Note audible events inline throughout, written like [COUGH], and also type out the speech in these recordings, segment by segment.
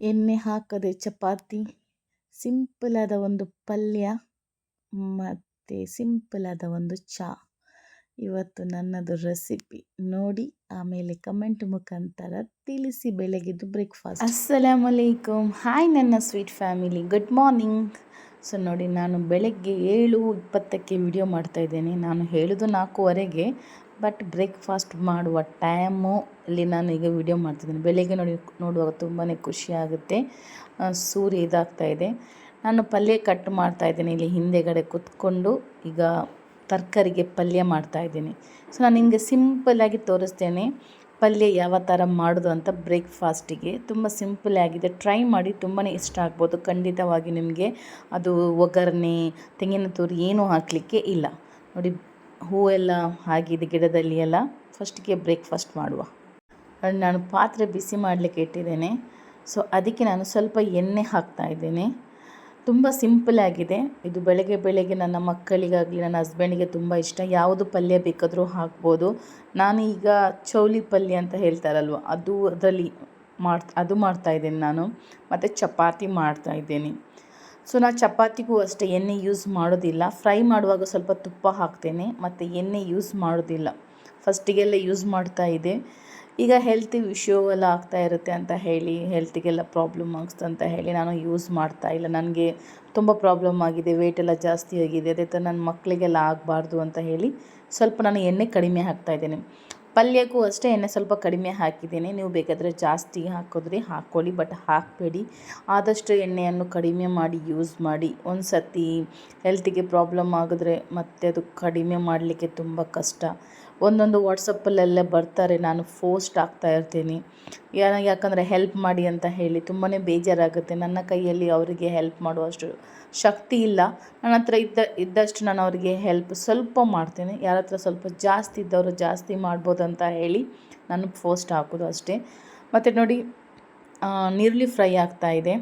ಎಣ್ಣೆ ಹಾಕದೆ ಚಪಾತಿ ಸಿಂಪಲಾದ ಒಂದು ಪಲ್ಯ, ಮತ್ತು ಸಿಂಪಲಾದ ಒಂದು ಚಹಾ ಇವತ್ತು ನನ್ನದು ರೆಸಿಪಿ. ನೋಡಿ, ಆಮೇಲೆ ಕಮೆಂಟ್ ಮುಖಾಂತರ ತಿಳಿಸಿ ಬೆಳಗಿದ್ದು ಬ್ರೇಕ್ಫಾಸ್ಟ್ ಅಸ್ಸಲಾಮಲೈಕುಮ್ ಹಾಯ್ ನನ್ನ sweet family good morning so ನೋಡಿ, ನಾನು ಬೆಳಗ್ಗೆ ಏಳು ಇಪ್ಪತ್ತಕ್ಕೆ ವಿಡಿಯೋ ಮಾಡ್ತಾಯಿದ್ದೇನೆ ನಾನು ಹೇಳೋದು ನಾಲ್ಕೂವರೆಗೆ. ಬಟ್ ಬ್ರೇಕ್ಫಾಸ್ಟ್ ಮಾಡುವ ಟೈಮು ಅಲ್ಲಿ ನಾನು ಈಗ ವಿಡಿಯೋ ಮಾಡ್ತಿದ್ದೀನಿ. ಬೆಳಗ್ಗೆ ನೋಡಿ, ನೋಡುವಾಗ ತುಂಬಾ ಖುಷಿಯಾಗುತ್ತೆ ಸೂರ್ಯ ಇದಾಗ್ತಾ ಇದೆ. ನಾನು ಪಲ್ಯ ಕಟ್ ಮಾಡ್ತಾ ಇದ್ದೀನಿ. ಇಲ್ಲಿ ಹಿಂದೆಗಡೆ ಕುತ್ಕೊಂಡು ಈಗ ತರಕಾರಿಗೆ ಪಲ್ಯ ಮಾಡ್ತಾ ಇದ್ದೀನಿ. ಸೊ ನಾನು ನಿಮಗೆ ಸಿಂಪಲ್ಲಾಗಿ ತೋರಿಸ್ತೇನೆ ಪಲ್ಯ ಯಾವ ಥರ ಮಾಡೋದು ಅಂತ ಬ್ರೇಕ್ಫಾಸ್ಟಿಗೆ ತುಂಬ ಸಿಂಪಲ್ ಆಗಿದೆ. ಟ್ರೈ ಮಾಡಿ ತುಂಬಾ ಇಷ್ಟ ಆಗ್ಬೋದು. ಖಂಡಿತವಾಗಿ ನಿಮಗೆ ಅದು ಒಗ್ಗರಣೆ, ತೆಂಗಿನ ತುರಿ ಏನೂ ಹಾಕಲಿಕ್ಕೆ ಇಲ್ಲ. ನೋಡಿ ಹೂವೆಲ್ಲ ಆಗಿದೆ ಗಿಡದಲ್ಲಿ ಎಲ್ಲ ಫಸ್ಟಿಗೆ ಬ್ರೇಕ್ಫಾಸ್ಟ್ ಮಾಡುವ. ನಾನು ಪಾತ್ರೆ ಬಿಸಿ ಮಾಡಲಿಕ್ಕೆ ಇಟ್ಟಿದ್ದೇನೆ. ಸೊ ಅದಕ್ಕೆ ನಾನು ಸ್ವಲ್ಪ ಎಣ್ಣೆ ಹಾಕ್ತಾ ಇದ್ದೇನೆ. ತುಂಬ ಸಿಂಪಲ್ ಆಗಿದೆ. ಇದು ಬೆಳಗ್ಗೆ ಬೆಳಗ್ಗೆ ನನ್ನ ಮಕ್ಕಳಿಗಾಗಲಿ, ನನ್ನ ಹಸ್ಬೆಂಡಿಗೆ ತುಂಬ ಇಷ್ಟ. ಯಾವುದು ಪಲ್ಯ ಬೇಕಾದರೂ ಹಾಕ್ಬೋದು. ನಾನು ಈಗ ಚೌಲಿ ಪಲ್ಯ ಅಂತ ಹೇಳ್ತಾರಲ್ವ ಅದು ಅದರಲ್ಲಿ ಮಾಡ್ ಅದು ಮಾಡ್ತಾ ಇದ್ದೇನೆ ನಾನು. ಮತ್ತು ಚಪಾತಿ ಮಾಡ್ತಾ ಇದ್ದೇನೆ. ಸೊ ನಾನು ಚಪಾತಿಗೂ ಅಷ್ಟೇ ಎಣ್ಣೆ ಯೂಸ್ ಮಾಡೋದಿಲ್ಲ. ಫ್ರೈ ಮಾಡುವಾಗ ಸ್ವಲ್ಪ ತುಪ್ಪ ಹಾಕ್ತೇನೆ, ಮತ್ತು ಎಣ್ಣೆ ಯೂಸ್ ಮಾಡೋದಿಲ್ಲ. ಫಸ್ಟಿಗೆಲ್ಲ ಯೂಸ್ ಮಾಡ್ತಾ ಇದೆ ಈಗ ಹೆಲ್ತ್ ಇಶ್ಯೂ ಎಲ್ಲ ಆಗ್ತಾ ಇರುತ್ತೆ ಅಂತ ಹೇಳಿ ಹೆಲ್ತಿಗೆಲ್ಲ ಪ್ರಾಬ್ಲಮ್ ಆಗ್ತದೆ ಅಂತ ಹೇಳಿ ನಾನು ಯೂಸ್ ಮಾಡ್ತಾ ಇಲ್ಲ. ನನಗೆ ತುಂಬ ಪ್ರಾಬ್ಲಮ್ ಆಗಿದೆ ವೆಯ್ಟ್ ಎಲ್ಲ ಜಾಸ್ತಿ ಆಗಿದೆ. ಅದೇ ಥರ ನನ್ನ ಮಕ್ಕಳಿಗೆಲ್ಲ ಆಗಬಾರ್ದು ಅಂತ ಹೇಳಿ ಸ್ವಲ್ಪ ನಾನು ಎಣ್ಣೆ ಕಡಿಮೆ ಹಾಕ್ತಾ ಇದ್ದೇನೆ. ಪಲ್ಯಕ್ಕೂ ಅಷ್ಟೇ ಎಣ್ಣೆ ಸ್ವಲ್ಪ ಕಡಿಮೆ ಹಾಕಿದ್ದೀನಿ. ನೀವು ಬೇಕಾದರೆ ಜಾಸ್ತಿ ಹಾಕಿದ್ರೆ ಹಾಕ್ಕೊಳ್ಳಿ, ಬಟ್ ಹಾಕಬೇಡಿ. ಆದಷ್ಟು ಎಣ್ಣೆಯನ್ನು ಕಡಿಮೆ ಮಾಡಿ ಯೂಸ್ ಮಾಡಿ. ಒಂದು ಸತಿ ಹೆಲ್ತಿಗೆ ಪ್ರಾಬ್ಲಮ್ ಆಗಿದ್ರೆ ಮತ್ತೆ ಅದು ಕಡಿಮೆ ಮಾಡಲಿಕ್ಕೆ ತುಂಬ ಕಷ್ಟ. ಒಂದೊಂದು ವಾಟ್ಸಪ್ಪಲ್ಲೆಲ್ಲ ಬರ್ತಾರೆ, ನಾನು ಫೋಸ್ಟ್ ಆಗ್ತಾ ಇರ್ತೀನಿ. ಯಾಕಂದರೆ ಹೆಲ್ಪ್ ಮಾಡಿ ಅಂತ ಹೇಳಿ ತುಂಬಾ ಬೇಜಾರಾಗುತ್ತೆ. ನನ್ನ ಕೈಯಲ್ಲಿ ಅವರಿಗೆ ಹೆಲ್ಪ್ ಮಾಡುವಷ್ಟು ಶಕ್ತಿ ಇಲ್ಲ. ನನ್ನ ಹತ್ರ ಇದ್ದ, ಇದ್ದಷ್ಟು ನಾನು ಅವರಿಗೆ ಹೆಲ್ಪ್ ಸ್ವಲ್ಪ ಮಾಡ್ತೇನೆ. ಯಾರ ಹತ್ರ ಸ್ವಲ್ಪ ಜಾಸ್ತಿ ಇದ್ದವರು ಜಾಸ್ತಿ ಮಾಡ್ಬೋದು ಅಂತ ಹೇಳಿ ನಾನು ಫೋಸ್ಟ್ ಹಾಕೋದು ಅಷ್ಟೇ. ಮತ್ತು ನೋಡಿ ನೀರುಳ್ಳಿ ಫ್ರೈ ಆಗ್ತಾ ಇದೆ.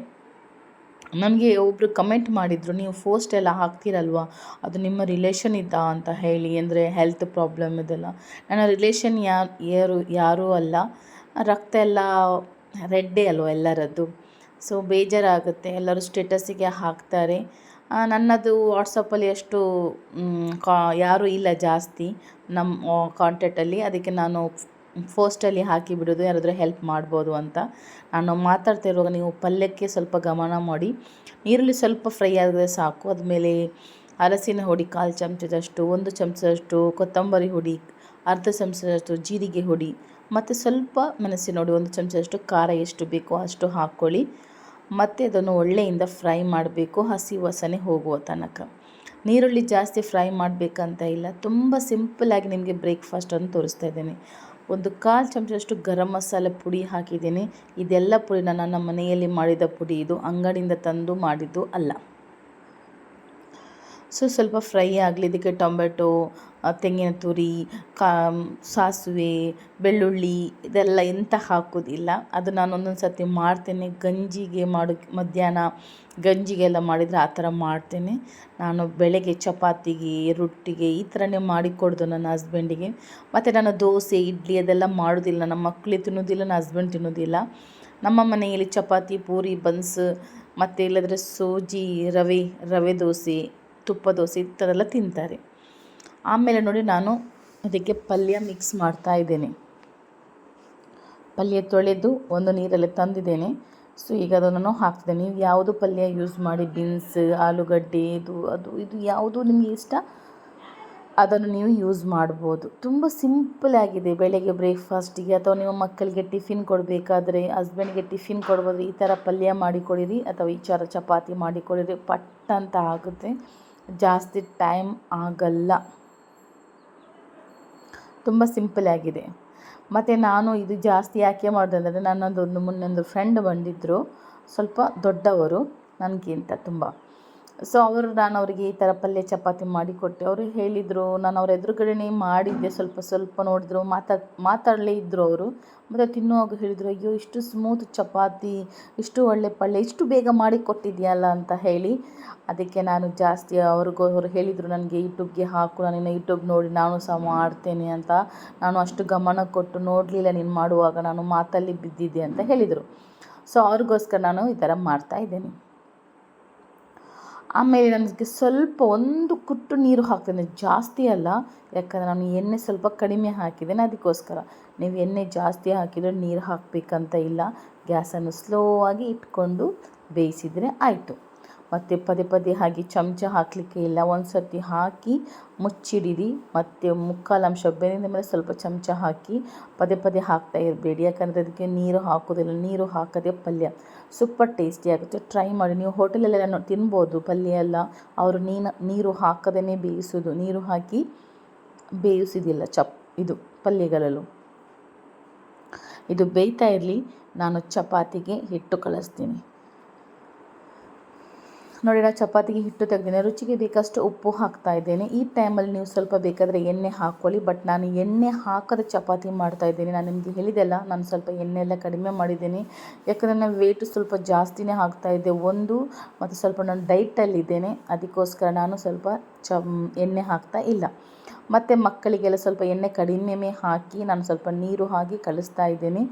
ನನಗೆ ಒಬ್ಬರು ಕಮೆಂಟ್ ಮಾಡಿದರು, ನೀವು ಫೋಸ್ಟ್ ಎಲ್ಲ ಹಾಕ್ತೀರಲ್ವ? ಅದು ನಿಮ್ಮ ರಿಲೇಷನ್ ಇದ್ದ ಅಂತ ಹೇಳಿ, ಅಂದರೆ ಹೆಲ್ತ್ ಪ್ರಾಬ್ಲಮ್ ಇದೆಲ್ಲ. ನನ್ನ ರಿಲೇಷನ್ ಯಾರು, ಯಾರೂ ಅಲ್ಲ. ರಕ್ತ ಎಲ್ಲ ರೆಡ್ಡೇ ಅಲ್ವ ಎಲ್ಲರದ್ದು. ಸೊ ಬೇಜಾರಾಗುತ್ತೆ. ಎಲ್ಲರೂ ಸ್ಟೇಟಸ್ಸಿಗೆ ಹಾಕ್ತಾರೆ. ನನ್ನದು ವಾಟ್ಸಪ್ಪಲ್ಲಿ ಅಷ್ಟು ಕಾ, ಯಾರೂ ಇಲ್ಲ ಜಾಸ್ತಿ. ನಮ್ಮ ಕಾಂಟ್ಯಾಕ್ಟಲ್ಲಿ ಅದಕ್ಕೆ ನಾನು ಫೋಸ್ಟಲ್ಲಿ ಹಾಕಿ ಬಿಡೋದು, ಯಾರಾದರೂ ಹೆಲ್ಪ್ ಮಾಡ್ಬೋದು ಅಂತ. ನಾನು ಮಾತಾಡ್ತಾ ಇರುವಾಗ ನೀವು ಪಲ್ಯಕ್ಕೆ ಸ್ವಲ್ಪ ಗಮನ ಮಾಡಿ. ಈರುಳ್ಳಿ ಸ್ವಲ್ಪ ಫ್ರೈ ಆದರೆ ಸಾಕು. ಅದ್ಮೇಲೆ ಅರಸಿನ ಹುಡಿ, ಕಾಲು ಚಮಚದಷ್ಟು, ಒಂದು ಚಮಚದಷ್ಟು ಕೊತ್ತಂಬರಿ ಹುಡಿ, ಅರ್ಧ ಚಮಚದಷ್ಟು ಜೀರಿಗೆ ಹುಡಿ, ಮತ್ತು ಸ್ವಲ್ಪ ಮೆಣಸಿನ ಹುಡಿ, ಒಂದು ಚಮಚದಷ್ಟು ಖಾರ ಎಷ್ಟು ಬೇಕೋ ಅಷ್ಟು ಹಾಕ್ಕೊಳ್ಳಿ. ಮತ್ತು ಅದನ್ನು ಒಳ್ಳೆಯಿಂದ ಫ್ರೈ ಮಾಡಬೇಕು, ಹಸಿ ವಾಸನೆ ಹೋಗುವ ತನಕ. ನೀರುಳ್ಳಿ ಜಾಸ್ತಿ ಫ್ರೈ ಮಾಡಬೇಕಂತ ಇಲ್ಲ. ತುಂಬ ಆಗಿ ನಿಮಗೆ ಬ್ರೇಕ್ಫಾಸ್ಟನ್ನು ತೋರಿಸ್ತಾ ಇದ್ದೇನೆ. ಒಂದು ಕಾಲು ಚಮಚದಷ್ಟು ಗರಂ ಮಸಾಲೆ ಪುಡಿ ಹಾಕಿದ್ದೀನಿ. ಇದೆಲ್ಲ ಪುಡಿ ನಾನು ನನ್ನ ಮನೆಯಲ್ಲಿ ಮಾಡಿದ ಪುಡಿ ಇದು. ಅಂಗಡಿಯಿಂದ ತಂದು ಮಾಡಿದ್ದು ಅಲ್ಲ. ಸೊ ಸ್ವಲ್ಪ ಫ್ರೈ ಆಗಲಿ, ಇದಕ್ಕೆ ಟೊಮೆಟೊ ತೆಂಗಿನ ತುರಿ ಕಾ ಸಾಸಿವೆ, ಬೆಳ್ಳುಳ್ಳಿ ಇದೆಲ್ಲ ಎಂತ ಹಾಕೋದಿಲ್ಲ. ಅದು ನಾನು ಒಂದೊಂದು ಸರ್ತಿ ಮಾಡ್ತೇನೆ. ಗಂಜಿಗೆ ಮಾಡೋ, ಮಧ್ಯಾಹ್ನ ಗಂಜಿಗೆಲ್ಲ ಮಾಡಿದರೆ ಆ ಥರ ಮಾಡ್ತೇನೆ. ನಾನು ಬೆಳಗ್ಗೆ ಚಪಾತಿಗೆ, ರೊಟ್ಟಿಗೆ ಈ ಥರನೇ ಮಾಡಿಕೊಡೋದು ನನ್ನ ಹಸ್ಬೆಂಡಿಗೆ. ಮತ್ತು ನಾನು ದೋಸೆ, ಇಡ್ಲಿ ಅದೆಲ್ಲ ಮಾಡೋದಿಲ್ಲ. ನಮ್ಮ ಮಕ್ಕಳು ತಿನ್ನೋದಿಲ್ಲ, ನನ್ನ ಹಸ್ಬೆಂಡ್ ತಿನ್ನೋದಿಲ್ಲ. ನಮ್ಮ ಮನೆಯಲ್ಲಿ ಚಪಾತಿ, ಪೂರಿ, ಬನ್ಸ್, ಮತ್ತು ಇಲ್ಲದ್ರೆ ಸೂಜಿ, ರವೆ ರವೆ ದೋಸೆ ತುಪ್ಪ, ದೋಸೆ ಈ ಥರ ಎಲ್ಲ ತಿಂತಾರೆ. ಆಮೇಲೆ ನೋಡಿ ನಾನು ಅದಕ್ಕೆ ಪಲ್ಯ ಮಿಕ್ಸ್ ಮಾಡ್ತಾ ಇದ್ದೇನೆ. ಪಲ್ಯ ತೊಳೆದು ಒಂದು ನೀರಲ್ಲಿ ತಂದಿದ್ದೇನೆ. ಸೊ ಈಗ ಅದನ್ನು ಹಾಕ್ತಿದ್ದೇನೆ. ನೀವು ಯಾವುದು ಪಲ್ಯ ಯೂಸ್ ಮಾಡಿ ಬೀನ್ಸ್ ಆಲೂಗಡ್ಡೆ, ಇದು, ಅದು, ಇದು ಯಾವುದು ನಿಮಗೆ ಇಷ್ಟ, ಅದನ್ನು ನೀವು ಯೂಸ್ ಮಾಡ್ಬೋದು. ತುಂಬ ಸಿಂಪಲ್ ಆಗಿದೆ. ಬೆಳಗ್ಗೆ ಬ್ರೇಕ್ಫಾಸ್ಟಿಗೆ ಅಥವಾ ನಿಮ್ಮ ಮಕ್ಕಳಿಗೆ ಟಿಫಿನ್ ಕೊಡಬೇಕಾದ್ರೆ ಹಸ್ಬೆಂಡ್ಗೆ ಟಿಫಿನ್ ಕೊಡ್ಬೋದು ಈ ಥರ ಪಲ್ಯ ಮಾಡಿ ಕೊಡಿರಿ ಅಥವಾ ಈ ಥರ ಚಪಾತಿ ಮಾಡಿಕೊಡಿರಿ, ಪಟ್ ಅಂತ ಆಗುತ್ತೆ. ಜಾಸ್ತಿ ಟೈಮ್ ಆಗಲ್ಲ. ತುಂಬ ಸಿಂಪಲ್ ಆಗಿದೆ. ಮತ್ತು ನಾನು ಇದು ಜಾಸ್ತಿ ಯಾಕೆ ಮಾಡಿದೆ ಅಂದರೆ ನನ್ನದೊಂದು ಒಂದು, ಮೊನ್ನೆ ಫ್ರೆಂಡ್ ಬಂದಿದ್ದರು ಸ್ವಲ್ಪ ದೊಡ್ಡವರು. ನನಗಿಂತ ತುಂಬ ಸೊ ಅವರು ನಾನು ಅವರಿಗೆ ಈ ಥರ ಪಲ್ಯ ಚಪಾತಿ ಮಾಡಿಕೊಟ್ಟೆ ಅವರು ಹೇಳಿದರು, ನಾನು ಅವ್ರ ಎದುರುಗಡೆನೇ ಮಾಡಿದ್ದೆ. ಸ್ವಲ್ಪ ಸ್ವಲ್ಪ ನೋಡಿದ್ರು ಮಾತಾಡ್ ಮಾತಾಡಲೇ ಇದ್ದರು ಅವರು. ಮತ್ತು ತಿನ್ನುವಾಗ ಹೇಳಿದರು, ಅಯ್ಯೋ, ಇಷ್ಟು ಸ್ಮೂತ್ ಚಪಾತಿ, ಇಷ್ಟು ಒಳ್ಳೆ ಪಲ್ಯ, ಇಷ್ಟು ಬೇಗ ಮಾಡಿ ಕೊಟ್ಟಿದೆಯಲ್ಲ ಅಂತ ಹೇಳಿ. ಅದಕ್ಕೆ ನಾನು ಜಾಸ್ತಿ ಅವ್ರಿಗೂ, ಅವರು ಹೇಳಿದರು, ನನಗೆ ಯೂಟ್ಯೂಬ್ಗೆ ಹಾಕು, ನಾನು ಯೂಟ್ಯೂಬ್ ನೋಡಿ ನಾನು ಸಹ ಮಾಡ್ತೇನೆ ಅಂತ. ನಾನು ಅಷ್ಟು ಗಮನ ಕೊಟ್ಟು ನೋಡಲಿಲ್ಲ ನೀನು ಮಾಡುವಾಗ, ನಾನು ಮಾತಲ್ಲಿ ಬಿದ್ದಿದ್ದೆ ಅಂತ ಹೇಳಿದರು. ಸೊ ಅವ್ರಿಗೋಸ್ಕರ ನಾನು ಈ ಥರ ಮಾಡ್ತಾ ಇದ್ದೇನೆ. ಆಮೇಲೆ ನನಗೆ ಸ್ವಲ್ಪ ಒಂದು ಕುಟ್ಟು ನೀರು ಹಾಕ್ತೇನೆ. ಜಾಸ್ತಿ ಅಲ್ಲ. ಯಾಕಂದರೆ ನಾನು ಎಣ್ಣೆ ಸ್ವಲ್ಪ ಕಡಿಮೆ ಹಾಕಿದ್ದೇನೆ. ಅದಕ್ಕೋಸ್ಕರ ನೀವು ಎಣ್ಣೆ ಜಾಸ್ತಿ ಹಾಕಿದರೆ ನೀರು ಹಾಕಬೇಕಂತ ಇಲ್ಲ. ಗ್ಯಾಸನ್ನು ಸ್ಲೋ ಆಗಿ ಇಟ್ಕೊಂಡು ಬೇಯಿಸಿದರೆ ಆಯಿತು. ಮತ್ತು ಪದೇ ಪದೇ ಹಾಗೆ ಚಮಚ ಹಾಕಲಿಕ್ಕೆ ಇಲ್ಲ. ಒಂದು ಸರ್ತಿ ಹಾಕಿ ಮುಚ್ಚಿಡಿರಿ. ಮತ್ತು ಮುಕ್ಕಾಲು ಅಂಶ ಮೇಲೆ ಸ್ವಲ್ಪ ಚಮಚ ಹಾಕಿ ಪದೇ ಪದೇ ಹಾಕ್ತಾ ಇರಬೇಡಿ. ಯಾಕಂದರೆ ಅದಕ್ಕೆ ನೀರು ಹಾಕೋದಿಲ್ಲ. ನೀರು ಹಾಕದೆ ಪಲ್ಯ. ಸೂಪರ್ ಟೇಸ್ಟಿ ಆಗುತ್ತೆ. ಟ್ರೈ ಮಾಡಿ. ನೀವು ಹೋಟೆಲಲ್ಲೆಲ್ಲ ತಿನ್ಬೋದು ಪಲ್ಯ ಎಲ್ಲ. ಅವರು ನೀನು, ನೀರು ಹಾಕದೇ ಬೇಯಿಸೋದು. ನೀರು ಹಾಕಿ ಬೇಯಿಸಿದಿಲ್ಲ ಚಪ್, ಇದು ಪಲ್ಯಗಳಲ್ಲೂ. ಇದು ಬೇಯ್ತಾ ಇರಲಿ. ನಾನು ಚಪಾತಿಗೆ ಹಿಟ್ಟು ಕಳಿಸ್ತೀನಿ. ನೋಡಿ ನಾನು ಚಪಾತಿಗೆ ಹಿಟ್ಟು ತೆಗೆದಿನಿ ರುಚಿಗೆ ಬೇಕಷ್ಟು ಉಪ್ಪು ಹಾಕ್ತಾ ಇದ್ದೇನೆ. ಈ ಟೈಮಲ್ಲಿ ನೀವು ಸ್ವಲ್ಪ ಬೇಕಾದರೆ ಎಣ್ಣೆ ಹಾಕ್ಕೊಳ್ಳಿ ಬಟ್ ನಾನು ಎಣ್ಣೆ ಹಾಕದ ಚಪಾತಿ ಮಾಡ್ತಾ ಇದ್ದೀನಿ. ನಾನು ನಿಮಗೆ ಹೇಳಿದೆಲ್ಲ ನಾನು ಸ್ವಲ್ಪ ಎಣ್ಣೆ ಎಲ್ಲ ಕಡಿಮೆ ಮಾಡಿದ್ದೀನಿ. ಯಾಕಂದರೆ ನಾನು ವೇಟ್ ಸ್ವಲ್ಪ ಜಾಸ್ತಿನೇ ಹಾಕ್ತಾ ಇದ್ದೆ. ಒಂದು, ಮತ್ತು ಸ್ವಲ್ಪ ನಾನು ಡೈಟಲ್ಲಿದ್ದೇನೆ ಅದಕ್ಕೋಸ್ಕರ ನಾನು ಸ್ವಲ್ಪ ಚ ಎಣ್ಣೆ ಹಾಕ್ತಾ ಇಲ್ಲ. ಮತ್ತು ಮಕ್ಕಳಿಗೆಲ್ಲ ಸ್ವಲ್ಪ ಎಣ್ಣೆ ಕಡಿಮೆ ಹಾಕಿ ನಾನು ಸ್ವಲ್ಪ ನೀರು ಹಾಕಿ ಕಲಿಸ್ತಾ ಇದ್ದೀನಿ.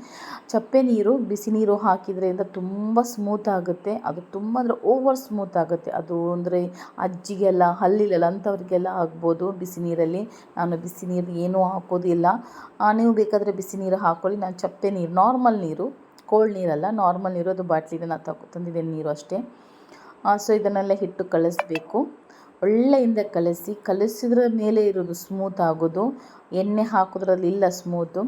ಚಪ್ಪೆ ನೀರು, ಬಿಸಿ ನೀರು ಹಾಕಿದ್ರಿಂದ ತುಂಬ ಸ್ಮೂತ್ ಆಗುತ್ತೆ. ಅದು ತುಂಬ ಅಂದರೆ ಓವರ್ ಸ್ಮೂತ್ ಆಗುತ್ತೆ. ಅದು ಅಂದರೆ ಅಜ್ಜಿಗೆಲ್ಲ ಹಲ್ಲಿಲೆಲ್ಲ ಅಂಥವ್ರಿಗೆಲ್ಲ ಆಗ್ಬೋದು ಬಿಸಿ ನೀರಲ್ಲಿ. ನಾನು ಬಿಸಿ ನೀರು ಏನೂ ಹಾಕೋದಿಲ್ಲ. ನೀವು ಬೇಕಾದರೆ ಬಿಸಿ ನೀರು ಹಾಕೊಳ್ಳಿ. ನಾನು ಚಪ್ಪೆ ನೀರು ನಾರ್ಮಲ್ ನೀರು ಕೋಲ್ಡ್ ನೀರಲ್ಲ ನಾರ್ಮಲ್ ನೀರು, ಅದು ಬಾಟ್ಲಿಗೆ ನಾನು ತಗೊ ತಂದಿದ್ದೇನೆ ನೀರು ಅಷ್ಟೇ. ಸೊ ಇದನ್ನೆಲ್ಲ ಹಿಟ್ಟು ಕಳಿಸ್ಬೇಕು ಒಳ್ಳೆಯಿಂದ ಕಲಸಿ, ಕಲಸಿದ್ರ ಮೇಲೆ ಇರೋದು ಸ್ಮೂತ್ ಆಗೋದು, ಎಣ್ಣೆ ಹಾಕೋದ್ರಲ್ಲಿ ಇಲ್ಲ ಸ್ಮೂತು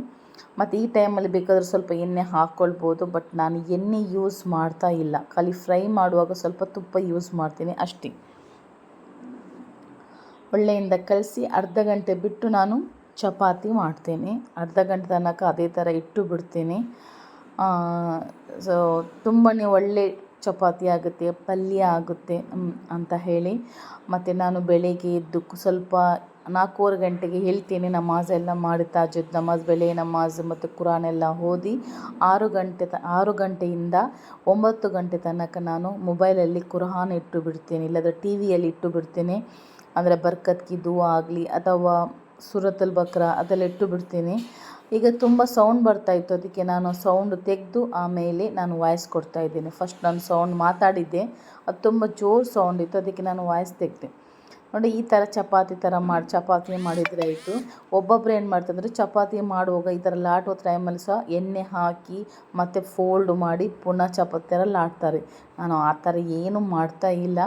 ಮತ್ತು ಈ ಟೈಮಲ್ಲಿ ಬೇಕಾದರೆ ಸ್ವಲ್ಪ ಎಣ್ಣೆ ಹಾಕ್ಕೊಳ್ಬೋದು ಬಟ್ ನಾನು ಎಣ್ಣೆ ಯೂಸ್ ಮಾಡ್ತಾ ಇಲ್ಲ. ಖಾಲಿ ಫ್ರೈ ಮಾಡುವಾಗ ಸ್ವಲ್ಪ ತುಪ್ಪ ಯೂಸ್ ಮಾಡ್ತೀನಿ ಅಷ್ಟೇ. ಒಳ್ಳೆಯಿಂದ ಕಲಸಿ ಅರ್ಧ ಗಂಟೆ ಬಿಟ್ಟು ನಾನು ಚಪಾತಿ ಮಾಡ್ತೇನೆ. ಅರ್ಧ ಗಂಟೆ ತನಕ ಅದೇ ಥರ ಇಟ್ಟು ಬಿಡ್ತೀನಿ. ಸೊ ತುಂಬಾ ಒಳ್ಳೆ ಚಪಾತಿ ಆಗುತ್ತೆ, ಪಲ್ಯ ಆಗುತ್ತೆ ಅಂತ ಹೇಳಿ. ಮತ್ತು ನಾನು ಬೆಳಗ್ಗೆ ಎದ್ದು ಸ್ವಲ್ಪ ನಾಲ್ಕೂವರೆ ಗಂಟೆಗೆ ಹೇಳ್ತೇನೆ, ನಮಾಜ್ ಎಲ್ಲ ಮಾಡಿ ತಾಜುದ್, ನಮಾಜ್ ಬೆಳೆ ನಮಾಜ್ ಮತ್ತು ಕುರಾನ್ ಎಲ್ಲ ಓದಿ ಆರು ಗಂಟೆ ತ, ಆರು ಗಂಟೆಯಿಂದ ಒಂಬತ್ತು ಗಂಟೆ ತನಕ ನಾನು ಮೊಬೈಲಲ್ಲಿ ಕುರಾನ್ ಇಟ್ಟು ಬಿಡ್ತೀನಿ, ಇಲ್ಲದ್ರೆ ಟಿ ವಿಯಲ್ಲಿ ಇಟ್ಟು ಬಿಡ್ತೀನಿ. ಅಂದರೆ ಬರ್ಕತ್ ಕಿ ದುವಾ ಆಗಲಿ ಅಥವಾ ಸುರತಲ್ ಬಕ್ರ ಅದೆಲ್ಲ ಇಟ್ಟು ಬಿಡ್ತೀನಿ. ಈಗ ತುಂಬ ಸೌಂಡ್ ಬರ್ತಾ ಇತ್ತು. ಅದಕ್ಕೆ ನಾನು ಸೌಂಡ್ ತೆಗೆದು ಆಮೇಲೆ ನಾನು ವಾಯ್ಸ್ ಕೊಡ್ತಾ ಇದ್ದೀನಿ. ಫಸ್ಟ್ ನಾನು ಸೌಂಡ್ ಮಾತಾಡಿದ್ದೆ. ಅದು ತುಂಬ ಜೋರು ಸೌಂಡ್ ಇತ್ತು. ಅದಕ್ಕೆ ನಾನು ವಾಯ್ಸ್ ತೆಗೆದೆ. ನೋಡಿ, ಈ ಥರ ಚಪಾತಿ ಥರ ಮಾಡಿ, ಚಪಾತಿ ಮಾಡಿದರೆ ಆಯಿತು. ಒಬ್ಬೊಬ್ಬರು ಏನು ಮಾಡ್ತಂದ್ರೆ, ಚಪಾತಿ ಮಾಡುವಾಗ ಈ ಥರ ಲಾಟೋ ಟೈಮಲ್ಲಿ ಸಹ ಎಣ್ಣೆ ಹಾಕಿ ಮತ್ತು ಫೋಲ್ಡ್ ಮಾಡಿ ಪುನಃ ಚಪಾತಿ ಥರ ಲಾಟ್ತಾರೆ. ನಾನು ಆ ಥರ ಏನು ಮಾಡ್ತಾ ಇಲ್ಲ.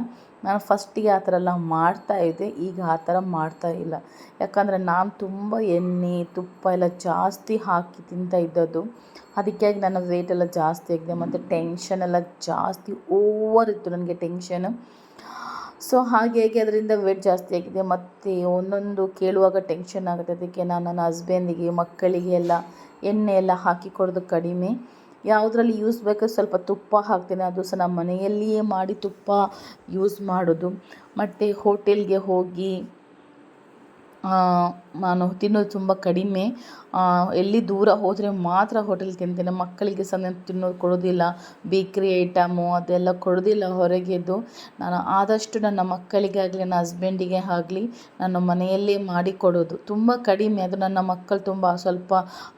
ನಾನು ಫಸ್ಟಿಗೆ ಆ ಥರ ಎಲ್ಲ ಮಾಡ್ತಾ ಇದ್ದೆ, ಈಗ ಆ ಥರ ಮಾಡ್ತಾ ಇಲ್ಲ. ಯಾಕಂದರೆ ನಾನು ತುಂಬ ಎಣ್ಣೆ, ತುಪ್ಪ ಎಲ್ಲ ಜಾಸ್ತಿ ಹಾಕಿ ತಿಂತಾ ಇದ್ದದ್ದು. ಅದಕ್ಕಾಗಿ ನನ್ನ ಎಲ್ಲ ಜಾಸ್ತಿ ಆಗಿದೆ. ಮತ್ತು ಟೆನ್ಷನ್ ಎಲ್ಲ ಜಾಸ್ತಿ ಓವರ್ ಇತ್ತು. ನನಗೆ ಟೆನ್ಷನ್ ಸೊ ಹಾಗೆ ಅದರಿಂದ ವೇಟ್ ಜಾಸ್ತಿ ಆಗಿದೆ, ಮತ್ತು ಒಂದೊಂದು ಕೇಳುವಾಗ ಟೆನ್ಷನ್ ಆಗುತ್ತೆ. ಅದಕ್ಕೆ ನಾನು ನನ್ನ ಹಸ್ಬೆಂಡಿಗೆ ಮಕ್ಕಳಿಗೆ ಎಲ್ಲ ಎಣ್ಣೆ ಎಲ್ಲ ಹಾಕಿ ಕೊಡೋದು ಕಡಿಮೆ. ಯಾವುದ್ರಲ್ಲಿ ಯೂಸ್ ಬೇಕೋ ಸ್ವಲ್ಪ ತುಪ್ಪ ಹಾಕ್ತೇನೆ. ಅದು ಸಹ ನಮ್ಮ ಮನೆಯಲ್ಲಿಯೇ ಮಾಡಿ ತುಪ್ಪ ಯೂಸ್ ಮಾಡೋದು. ಮತ್ತು ಹೋಟೆಲ್ಗೆ ಹೋಗಿ ನಾನು ತಿನ್ನೋದು ತುಂಬ ಕಡಿಮೆ. ಎಲ್ಲಿ ದೂರ ಹೋದರೆ ಮಾತ್ರ ಹೋಟೆಲ್ ತಿಂತೇನೆ. ಮಕ್ಕಳಿಗೆ ಸಹ ನಾನು ತಿನ್ನೋದು ಕೊಡೋದಿಲ್ಲ. ಬೇಕ್ರಿ ಐಟಮು ಅದೆಲ್ಲ ಕೊಡೋದಿಲ್ಲ ಹೊರಗೆದ್ದು. ನಾನು ಆದಷ್ಟು ನನ್ನ ಮಕ್ಕಳಿಗಾಗಲಿ, ನನ್ನ ಹಸ್ಬೆಂಡಿಗೆ ಆಗಲಿ ನಾನು ಮನೆಯಲ್ಲೇ ಮಾಡಿ ಕೊಡೋದು. ತುಂಬ ಕಡಿಮೆ. ಅದು ನನ್ನ ಮಕ್ಕಳು ತುಂಬ ಸ್ವಲ್ಪ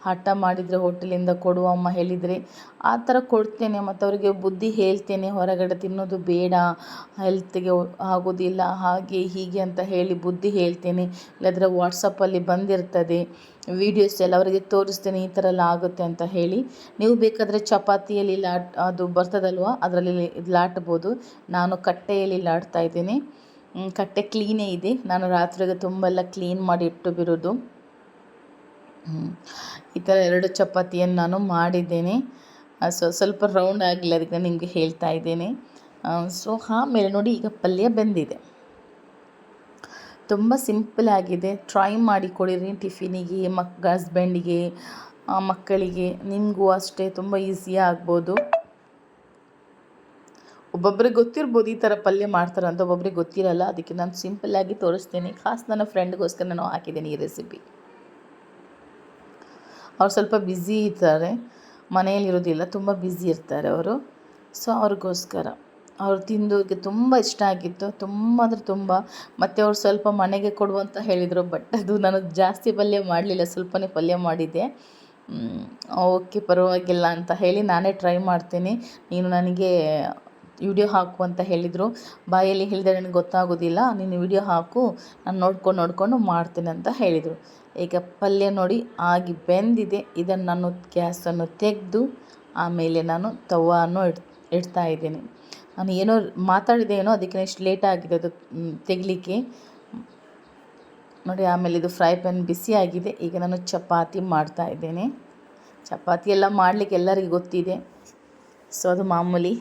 ಹಠ ಮಾಡಿದರೆ ಹೋಟೆಲಿಂದ ಕೊಡು ಅಮ್ಮ ಹೇಳಿದರೆ ಆ ಥರ ಕೊಡ್ತೇನೆ. ಮತ್ತು ಅವರಿಗೆ ಬುದ್ಧಿ ಹೇಳ್ತೇನೆ. ಹೊರಗಡೆ ತಿನ್ನೋದು ಬೇಡ. ಹೆಲ್ತ್ಗೆ ಆಗೋದಿಲ್ಲ. ಹಾಗೆ ಹೀಗೆ ಅಂತ ಹೇಳಿ ಬುದ್ಧಿ ಹೇಳ್ತೇನೆ. ಇಲ್ಲದ್ರೆ ವಾಟ್ಸಪ್ಪಲ್ಲಿ ಬಂದಿರ್ತದೆ. ವೀಡಿಯೋಸ್ ಎಲ್ಲ ಅವರಿಗೆ ತೋರಿಸ್ತೇನೆ, ಈ ಥರ ಎಲ್ಲ ಆಗುತ್ತೆ ಅಂತ ಹೇಳಿ. ನೀವು ಬೇಕಾದರೆ ಚಪಾತಿಯಲ್ಲಿ ಲಾಟ್ ಅದು ಬರ್ತದಲ್ವ, ಅದರಲ್ಲಿ ಲಾಟ್ಬೋದು ನಾನು ಕಟ್ಟೆಯಲ್ಲಿ ಲಾಡ್ತಾ ಇದ್ದೀನಿ. ಕಟ್ಟೆ ಕ್ಲೀನೇ ಇದೆ. ನಾನು ರಾತ್ರಿಗೆ ತುಂಬ ಎಲ್ಲ ಕ್ಲೀನ್ ಮಾಡಿ ಇಟ್ಟು ಬಿಡೋದು. ಈ ಥರ ಎರಡು ಚಪಾತಿಯನ್ನು ನಾನು ಮಾಡಿದ್ದೇನೆ. ಸೊ, ಸ್ವಲ್ಪ ರೌಂಡ್ ಆಗಲಿ ಅದಕ್ಕೆ ನಿಮಗೆ ಹೇಳ್ತಾ ಇದ್ದೇನೆ. ಸೊ, ಆಮೇಲೆ ನೋಡಿ, ಈಗ ಪಲ್ಯ ಬೆಂದಿದೆ. ತುಂಬ ಸಿಂಪಲ್ ಆಗಿದೆ. ಟ್ರೈ ಮಾಡಿ ಕೊಡಿರಿ ಟಿಫಿನಿಗೆ, ಮಕ್ ಹಸ್ಬೆಂಡಿಗೆ ಮಕ್ಕಳಿಗೆ. ನಿಮಗೂ ಅಷ್ಟೇ ತುಂಬ ಈಸಿ ಆಗ್ಬೋದು. ಒಬ್ಬೊಬ್ಬರಿಗೆ ಗೊತ್ತಿರ್ಬೋದು ಈ ಥರ ಪಲ್ಯ ಮಾಡ್ತಾರೆ ಅಂತ, ಒಬ್ಬೊಬ್ರಿಗೆ ಗೊತ್ತಿರಲ್ಲ. ಅದಕ್ಕೆ ನಾನು ಸಿಂಪಲ್ಲಾಗಿ ತೋರಿಸ್ತೀನಿ. ಖಾಸ್ ನನ್ನ ಫ್ರೆಂಡ್ಗೋಸ್ಕರ ನಾನು ಹಾಕಿದ್ದೀನಿ ಈ ರೆಸಿಪಿ ಅವ್ರು ಸ್ವಲ್ಪ ಬ್ಯುಸಿ ಇರ್ತಾರೆ ಮನೆಯಲ್ಲಿರೋದಿಲ್ಲ, ತುಂಬ ಬ್ಯುಸಿ ಇರ್ತಾರೆ ಅವರು. ಸೊ ಅವ್ರಿಗೋಸ್ಕರ. ಅವ್ರು ತಿಂದೋಗಿ ತುಂಬ ಇಷ್ಟ ಆಗಿತ್ತು. ತುಂಬ ಅಂದರೆ ತುಂಬ. ಮತ್ತು ಅವ್ರು ಸ್ವಲ್ಪ ಮನೆಗೆ ಕೊಡುವಂತ ಹೇಳಿದರು ಬಟ್ ಅದು ನಾನು ಜಾಸ್ತಿ ಪಲ್ಯ ಮಾಡಲಿಲ್ಲ, ಸ್ವಲ್ಪನೇ ಪಲ್ಯ ಮಾಡಿದ್ದೆ. ಓಕೆ, ಪರವಾಗಿಲ್ಲ ಅಂತ ಹೇಳಿ ನಾನೇ ಟ್ರೈ ಮಾಡ್ತೀನಿ. ನೀನು ನನಗೆ ವಿಡಿಯೋ ಹಾಕು ಅಂತ ಹೇಳಿದರು. ಬಾಯಲ್ಲಿ ಹೇಳಿದರೆ ನನಗೆ ಗೊತ್ತಾಗೋದಿಲ್ಲ, ನೀನು ವಿಡಿಯೋ ಹಾಕು, ನಾನು ನೋಡ್ಕೊಂಡು, ನೋಡಿಕೊಂಡು ಮಾಡ್ತೀನಿ ಅಂತ ಹೇಳಿದರು. ಈಗ ಪಲ್ಯ ನೋಡಿ ಆಗಿ ಬೆಂದಿದೆ. ಇದನ್ನು ನಾನು ಗ್ಯಾಸನ್ನು ತೆಗೆದು ಆಮೇಲೆ ನಾನು ತವಾನು ಇಡ್, ಇಡ್ತಾ ಇದ್ದೀನಿ. ನಾನು ಏನೋ ಮಾತಾಡಿದೆ ಏನೋ ಅದಕ್ಕೆ ಇಷ್ಟು ಲೇಟ್ ಆಗಿದೆ ಅದು ತೆಗಿಲಿಕ್ಕೆ. ನೋಡಿ, ಆಮೇಲೆ ಇದು ಫ್ರೈ ಪ್ಯಾನ್ ಬಿಸಿ ಆಗಿದೆ. ಈಗ ನಾನು ಚಪಾತಿ ಮಾಡ್ತಾ ಇದ್ದೇನೆ. ಚಪಾತಿ ಎಲ್ಲ ಮಾಡಲಿಕ್ಕೆ ಎಲ್ಲರಿಗೂ ಗೊತ್ತಿದೆ. ಸೊ ಅದು ಮಾಮೂಲಿ.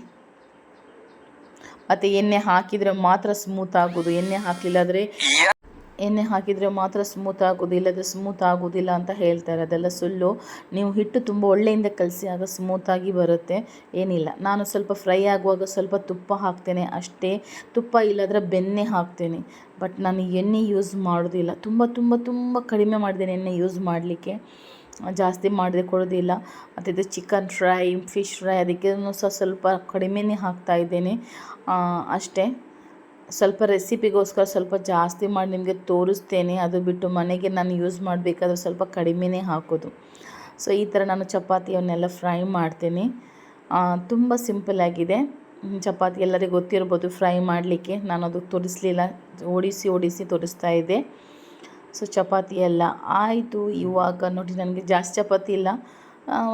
ಮತ್ತು ಎಣ್ಣೆ ಹಾಕಿದರೆ ಮಾತ್ರ ಸ್ಮೂತ್ ಆಗೋದು. ಎಣ್ಣೆ ಹಾಕಲಿಲ್ಲಾದರೆ ಎಣ್ಣೆ ಹಾಕಿದರೆ ಮಾತ್ರ ಸ್ಮೂತ್ ಆಗೋದು ಇಲ್ಲದ್ರೆ ಸ್ಮೂತ್ ಆಗೋದಿಲ್ಲ ಅಂತ ಹೇಳ್ತಾರೆ ಅದೆಲ್ಲ ಸುಳ್ಳು. ನೀವು ಹಿಟ್ಟು ತುಂಬ ಒಳ್ಳೆಯಿಂದ ಕಲಸಿ ಆಗ ಸ್ಮೂತಾಗಿ ಬರುತ್ತೆ. ಏನಿಲ್ಲ. ನಾನು ಸ್ವಲ್ಪ ಫ್ರೈ ಆಗುವಾಗ ಸ್ವಲ್ಪ ತುಪ್ಪ ಹಾಕ್ತೇನೆ ಅಷ್ಟೇ. ತುಪ್ಪ ಇಲ್ಲದ್ರೆ ಬೆಣ್ಣೆ ಹಾಕ್ತೇನೆ. ಬಟ್ ನಾನು ಎಣ್ಣೆ ಯೂಸ್ ಮಾಡೋದಿಲ್ಲ. ತುಂಬ ತುಂಬ ತುಂಬ ಕಡಿಮೆ ಮಾಡಿದ್ದೇನೆ ಎಣ್ಣೆ ಯೂಸ್ ಮಾಡಲಿಕ್ಕೆ. ಜಾಸ್ತಿ ಮಾಡದೆ ಕೊಡೋದಿಲ್ಲ. ಮತ್ತು ಇದು ಚಿಕನ್ ಫ್ರೈ ಫಿಶ್ ಫ್ರೈ ಅದಕ್ಕೆ ಸಹ ಸ್ವಲ್ಪ ಕಡಿಮೆನೇ ಹಾಕ್ತಾ ಇದ್ದೇನೆ. ಅಷ್ಟೇ. ಸ್ವಲ್ಪ ರೆಸಿಪಿಗೋಸ್ಕರ ಸ್ವಲ್ಪ ಜಾಸ್ತಿ ಮಾಡಿ ನಿಮಗೆ ತೋರಿಸ್ತೇನೆ. ಅದು ಬಿಟ್ಟು ಮನೆಗೆ ನಾನು ಯೂಸ್ ಮಾಡಬೇಕಾದ್ರೆ ಸ್ವಲ್ಪ ಕಡಿಮೆನೇ ಹಾಕೋದು. ಸೊ ಈ ಥರ ನಾನು ಚಪಾತಿಯನ್ನೆಲ್ಲ ಫ್ರೈ ಮಾಡ್ತೀನಿ. ತುಂಬ ಸಿಂಪಲ್ಲಾಗಿದೆ ಚಪಾತಿ ಎಲ್ಲರಿಗೂ ಗೊತ್ತಿರ್ಬೋದು ಫ್ರೈ ಮಾಡಲಿಕ್ಕೆ. ನಾನು ಅದು ತೋರಿಸಲಿಲ್ಲ. ಓಡಿಸಿ ಓಡಿಸಿ ತೋರಿಸ್ತಾ ಇದ್ದೆ ಸೊ ಚಪಾತಿ ಎಲ್ಲ ಆಯಿತು. ಇವಾಗ ನೋಡಿ, ನನಗೆ ಜಾಸ್ತಿ ಚಪಾತಿ ಇಲ್ಲ.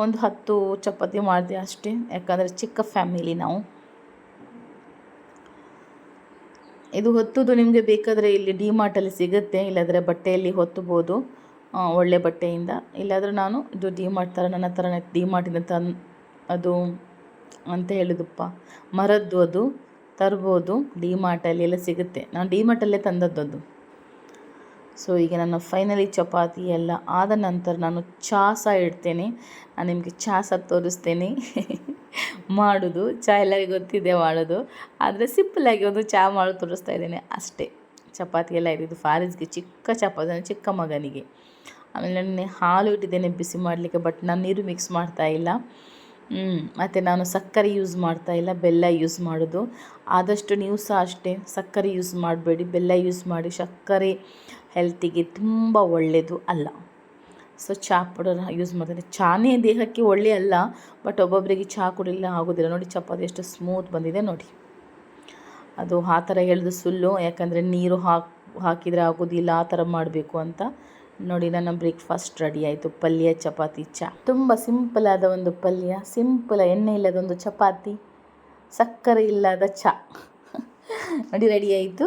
ಒಂದು ಹತ್ತು ಚಪಾತಿ ಮಾಡಿದೆ ಅಷ್ಟೇ. ಯಾಕಂದರೆ ಚಿಕ್ಕ ಫ್ಯಾಮಿಲಿ ನಾವು. ಇದು ಹೊತ್ತುದು ನಿಮಗೆ ಬೇಕಾದರೆ ಇಲ್ಲಿ ಡಿ ಮಾರ್ಟಲ್ಲಿ ಸಿಗುತ್ತೆ, ಇಲ್ಲಾದರೆ ಬಟ್ಟೆಯಲ್ಲಿ ಹೊತ್ತಬೋದು ಒಳ್ಳೆ ಬಟ್ಟೆಯಿಂದ. ಇಲ್ಲಾದರೆ ನಾನು ಇದು ಡಿ ಮಾರ್ಟ್ ಥರ ನನ್ನ ಹತ್ರ ಡಿ ಮಾರ್ಟಿಂದ ತನ್, ಅದು ಅಂತ ಹೇಳಿದಪ್ಪ. ಮರದ್ದು ಅದು, ತರ್ಬೋದು ಡಿ ಮಾರ್ಟಲ್ಲಿ ಎಲ್ಲ ಸಿಗುತ್ತೆ. ನಾನು ಡಿ ಮಾರ್ಟಲ್ಲೇ ತಂದದ್ದು ಅದು. ಸೊ ಈಗ ನಾನು ಫೈನಲಿ ಚಪಾತಿ ಎಲ್ಲ ಆದ ನಂತರ ನಾನು ಚಾ ಸಹ ಇಡ್ತೇನೆ. ನಾನು ನಿಮಗೆ ಚಾ ಸಹ ತೋರಿಸ್ತೇನೆ. [LAUGHS] ಮಾಡೋದು, ಚಾ ಎಲ್ಲರಿಗೂ ಗೊತ್ತಿದೆ ಮಾಡೋದು. ಆದರೆ ಸಿಂಪಲಾಗಿ ಒಂದು ಚಾ ಮಾಡೋದು ತೋರಿಸ್ತಾ ಇದ್ದೇನೆ. ಅಷ್ಟೇ. ಚಪಾತಿ ಎಲ್ಲ ಇದ್ದಿದ್ದು ಫಾರಿಸ್ಗೆ ಚಿಕ್ಕ ಚಪಾತಿ ಚಿಕ್ಕ ಮಗನಿಗೆ. ಆಮೇಲೆ ನಾನು ಹಾಲು ಇಟ್ಟಿದ್ದೇನೆ, ಬಿಸಿ ಮಾಡಲಿಕ್ಕೆ ಬಟ್ ನಾನು ನೀರು ಮಿಕ್ಸ್ ಮಾಡ್ತಾ ಇಲ್ಲ. ಮತ್ತು ನಾನು ಸಕ್ಕರೆ ಯೂಸ್ ಮಾಡ್ತಾ ಇಲ್ಲ, ಬೆಲ್ಲ ಯೂಸ್ ಮಾಡೋದು. ಆದಷ್ಟು ನೀವು ಸಹ ಅಷ್ಟೇ, ಸಕ್ಕರೆ ಯೂಸ್ ಮಾಡಬೇಡಿ, ಬೆಲ್ಲ ಯೂಸ್ ಮಾಡಿ, ಸಕ್ಕರೆ ಹೆಲ್ತಿಗೆ ತುಂಬ ಒಳ್ಳೆಯದು ಅಲ್ಲ. ಸೊ ಚಹಾ ಪೌಡರ್ ಯೂಸ್ ಮಾಡ್ತಾರೆ ಚಾನೇ ದೇಹಕ್ಕೆ ಒಳ್ಳೆ ಅಲ್ಲ ಬಟ್ ಒಬ್ಬೊಬ್ಬರಿಗೆ ಚಹಾ ಕುಡಿಲ್ಲ ಆಗೋದಿಲ್ಲ. ನೋಡಿ ಚಪಾತಿ ಎಷ್ಟು ಸ್ಮೂತ್ ಬಂದಿದೆ ನೋಡಿ. ಅದು ಆ ಥರ ಹೇಳಿದು ಸುಳ್ಳು ಯಾಕಂದರೆ ನೀರು ಹಾಕಿ, ಹಾಕಿದರೆ ಆಗೋದಿಲ್ಲ, ಆ ಥರ ಮಾಡಬೇಕು ಅಂತ. ನೋಡಿ ನನ್ನ ಬ್ರೇಕ್ಫಾಸ್ಟ್ ರೆಡಿ ಆಯಿತು. ಪಲ್ಯ, ಚಪಾತಿ ಚಹಾ ತುಂಬ ಸಿಂಪಲ್ ಆದ ಒಂದು ಪಲ್ಯ ಸಿಂಪಲ್ ಎಣ್ಣೆ ಇಲ್ಲದ ಒಂದು ಚಪಾತಿ, ಸಕ್ಕರೆ ಇಲ್ಲದ ಚಹಾ [LAUGHS] ನೋಡಿ ರೆಡಿ ಆಯಿತು.